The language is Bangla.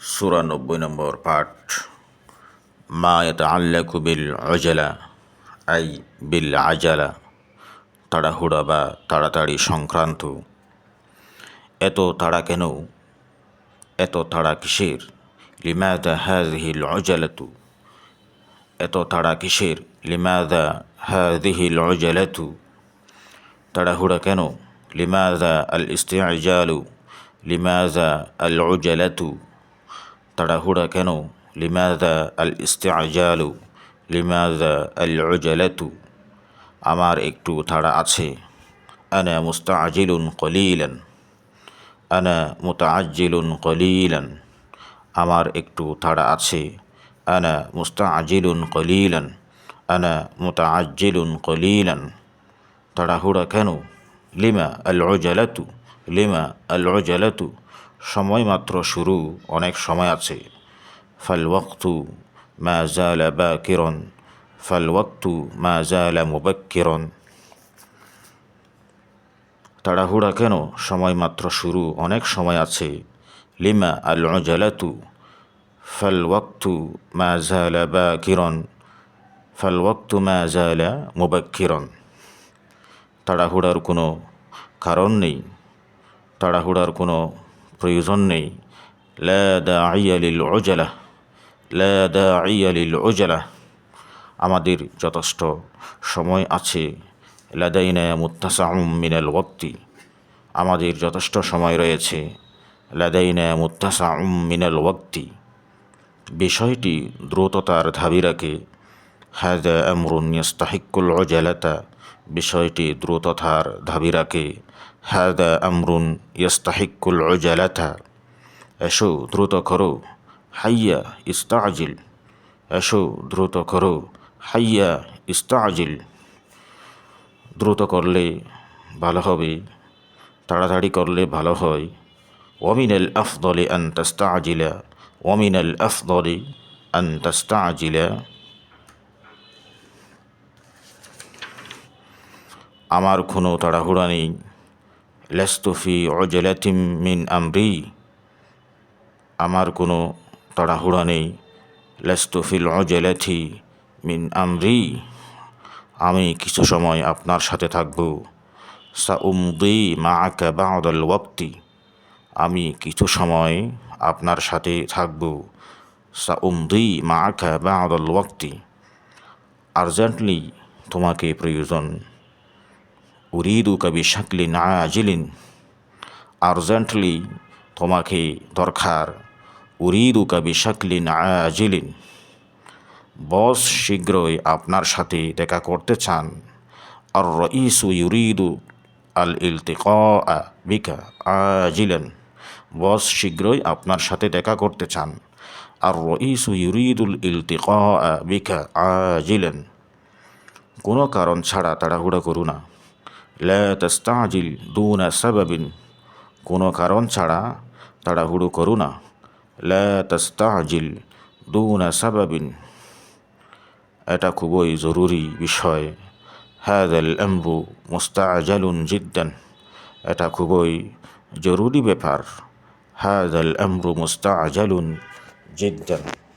চুরানব্বই নম্বর পাঠ, মা এটা ইয়াতাআল্লাকু বিল উজলা, আই বিল আজালা, তাড়াহুড়া বা তাড়াতাড়ি সংক্রান্ত। এত তাড়া কেন? এত তাড়া কিসের? লিমাদা হাযিহিল উজালাতু? এত তাড়া কিসের? লিমাদা হাযিহিল উজালাতু? তাড়াহুড়া কেন? লিমাদা আল ইস্তিআজালু লিমাদা আল উজালাতু তাড়াহুড়া কেন লিমাদা আল ইস্তিআজালু লিমাদা আল উজালাতু আমার একটু তাড়া আছে আনা মুস্তাআজিলুন কলিলান আনা মুতাআজ্জিলুন কলিলান আমার একটু তাড়া আছে আনা মুস্তাআজিলুন কলিলান আনা মুতাআজ্জিলুন কলিলান তাড়াহুড়া কেন লিমা আল উজালাতু লিমা আল উজালাতু সময় মাত্র শুরু, অনেক সময় আছে। ফাল ওয়াক্তু মা জালা বাকিরন ফাল ওয়াক্তু মা জালা মুবাক্কিরন। তাড়াহুড়া কেন? সময় মাত্র শুরু, অনেক সময় আছে। লিমা আল উজালাতু ফাল ওয়াক্তু মা জালা বাকিরন ফাল ওয়াক্তু মা জালা মুবাক্কিরন। তাড়াহুড়ার কোনো কারণ নেই। তাড়াহুড়ার কোনো প্রয়োজন নেই। লিল উজালা লা দাইয়া লিল উজালা আমাদের যথেষ্ট সময় আছে। লাদাইনা মুত্তাসাউম মিনাল ওয়াক্তি আমাদের যথেষ্ট সময় রয়েছে। লাদাইনা মুত্তাসাউম মিনাল ওয়াক্তি বিষয়টি দ্রুততার ধাবি রাখে হাদা আমরুন ইয়াস্তাহিকুল উজালাতা বিষয়টি দ্রুততার ধাবি রাখে। হাদা আমরুন ইয়াস্তাহিকুল উজালাতা। এসো দ্রুত করো, হাইয়া ইস্তাজিল। এসো দ্রুত করো, হাইয়া ইস্তাজিল। দ্রুত করলে ভালো হবে, তাড়াতাড়ি করলে ভালো হয়। ওমিনাল আফদলে আন তাস্তাজিলা ওমিনাল আফদলে আন তাস্তাজিলা। আমার কোনো তাড়াহুড়া নেই। লেস্তফি অজলাতিম মিন আমরি। আমার কোনো তাড়াহুড়া নেই। লেস্তফিল অজলাথি মিন আমরি। আমি কিছু সময় আপনার সাথে থাকব। সা উমদি মা আকা বাউদাল ওয়াক্তি। আমি কিছু সময় আপনার সাথে থাকব। সা উমদি মা আকা বাউদাল ওয়াক্তি। আর্জেন্টলি তোমাকে প্রয়োজন। উরিদু কবি শাকলিন আজিলিন আর্জেন্টলি তোমাকে দরকার উরিদু কবি শাকলিন আজিলিন বস শীঘ্রই আপনার সাথে দেখা করতে চান। আর রইসু ইউরিদু আল ইলতিকা বিকা আজিলেন। বস শীঘ্রই আপনার সাথে দেখা করতে চান। আর রইসু ইউরিদুল ইলতিকা বিকা আজিলেন। কোনো কারণ ছাড়া তাড়াহুড়া করু না। লা তাস্তাজিল দুনা সাবাবিন। কোনো কারণ ছাড়া তাড়াহুড়ো করু না। লা তাস্তাজিল দুনা সাবাবিন। এটা খুবই জরুরি বিষয়। হ্যাদাল এমরু মুস্তাজালুন জিদ্দান। এটা খুবই জরুরি ব্যাপার। হ্যাদাল এমরু মুস্তাজালুন জিদ্দান।